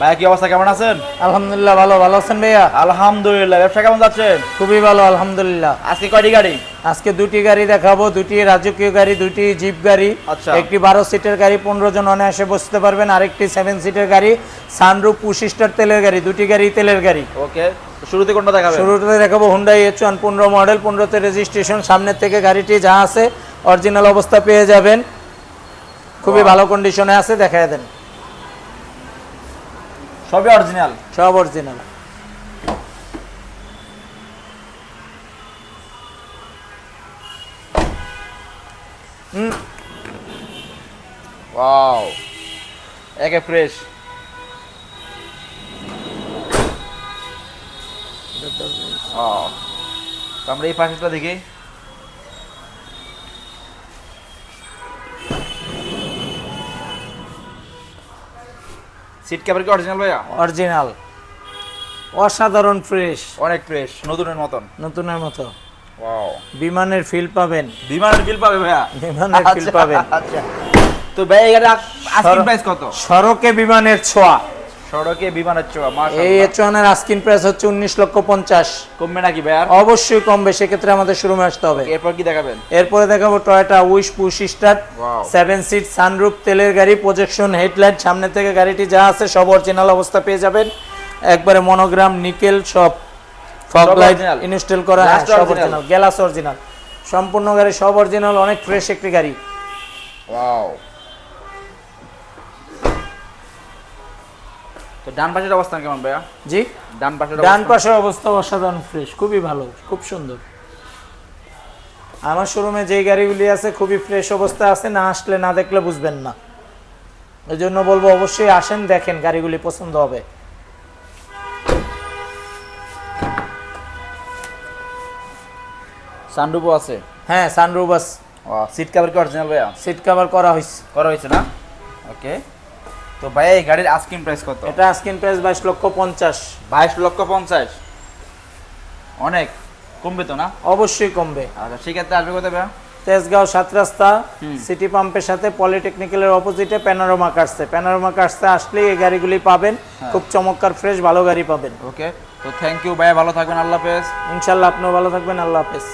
ভাইয়া কি অবস্থা? কেমন আছেন? আলহামদুলিল্লাহ ভালো। ভালো আছেন ভাইয়া? আলহামদুলিল্লাহ। ব্যবসা কেমন যাচ্ছে? খুবই ভালো আলহামদুলিল্লাহ। আজকে কয়টি গাড়ি? আজকে দুটি গাড়ি দেখাবো দুটি রাজকীয় গাড়ি দুটি জিপ গাড়ি। আচ্ছা। একটি বারো সিটের গাড়ি পনেরো জন অনায়াসে বসতে পারবেন। আরেকটি সেভেন সিটের গাড়ি সানরুপ পুশিস্টার তেলের গাড়ি দুটি গাড়ি তেলের গাড়ি। ওকে। শুরুতে কোনটা দেখাবেন? শুরুতে দেখাবো হুন্ডাই এইচ ওয়ান পনেরো মডেল পনেরোতে রেজিস্ট্রেশন সামনের থেকে গাড়িটি যা আছে অরিজিনাল অবস্থা পেয়ে যাবেন। খুবই ভালো কন্ডিশনে আছে দেখায় দেন। সবই অরিজিনাল সব অরিজিনাল হুম। ওয়াও একে ফ্রেশ আমরা এই পাশেটা দেখি। সিট কভার কি অরিজিনাল ভাইয়া? অরিজিনাল অসাধারণ ফ্রেশ অনেক ফ্রেশ নতুনের মতন। নতুনের মতো। ওয়াও বিমানের ফিল পাবেন। বিমানের ফিল পাবে ভাইয়া? বিমানের feel আচ্ছা, পাবেন। আচ্ছা। তো ভাই এর আস্কিং প্রাইস কত? সড়কে বিমানের ছোঁয়া। সড়কে বিমানের চোয়া এই এচওয়ানের আস্কিন প্রাইস হচ্ছে উনিশ লক্ষ পঞ্চাশ। কমবে নাকি ভাই অবশ্যই কমবে সেক্ষেত্রে আমাদের শোরুমে আসতে হবে। এরপর কি দেখাবেন? এরপরে দেখাবো Toyota wish push star seven seat sunroof তেলের গাড়ি প্রজেকশন হেডলাইট সামনে থেকে গাড়িটি যা আছে সব অরিজিনাল অবস্থা পেয়ে যাবেন। একবারে মনোগ্রাম নিকেল সব ফগ লাইট ইনস্টল করা সব অরিজিনাল গ্যালাস অরিজিনাল সম্পূর্ণ গাড়ি সব অরিজিনাল অনেক ফ্রেশ একটি গাড়ি। ওয়াও তো ডান পাশের অবস্থান কেমন ভাইয়া? জি? ডান পাশের ডান পাশের অবস্থা অসাধারণ ফ্রেশ খুবই ভালো খুব সুন্দর। আমার শোরুমে যেই গাড়িগুলি আছে খুবই ফ্রেশ অবস্থা আছে না আসলে না দেখলে বুঝবেন না। ওই জন্য বলব অবশ্যই আসেন দেখেন গাড়িগুলি পছন্দ হবে। সানরুফও আছে? হ্যাঁ সানরুবাস ও সিট কভার কি অরিজিনাল ভাইয়া? সিট কভার করা হয়েছে করা হয়েছে না? ওকে তো ভাইয়া এই গাড়ির আস্কিং প্রাইস কত? এটা স্ক্রিন প্রাইস বাইশ লক্ষ পঞ্চাশ। বাইশ লক্ষ পঞ্চাশ? অনেক। কমবে তো না? অবশ্যই কমবে। আচ্ছা সেক্ষেত্রে আসবে কত ভাইয়া? তেজগাঁও সাত রাস্তা। সিটি পাম্পের সাথে পলিটেকনিক্যালের অপোজিটে প্যানারোমা কাটছে প্যানারোমা কাটছে আসলেই এই গাড়িগুলি পাবেন। হ্যাঁ। খুব চমৎকার ফ্রেশ ভালো গাড়ি পাবেন। ওকে তো থ্যাংক ইউ ভাইয়া ভালো থাকবেন আল্লাহ হাফেজ। ইনশাল্লাহ আপনিও ভালো থাকবেন আল্লাহ হাফেজ।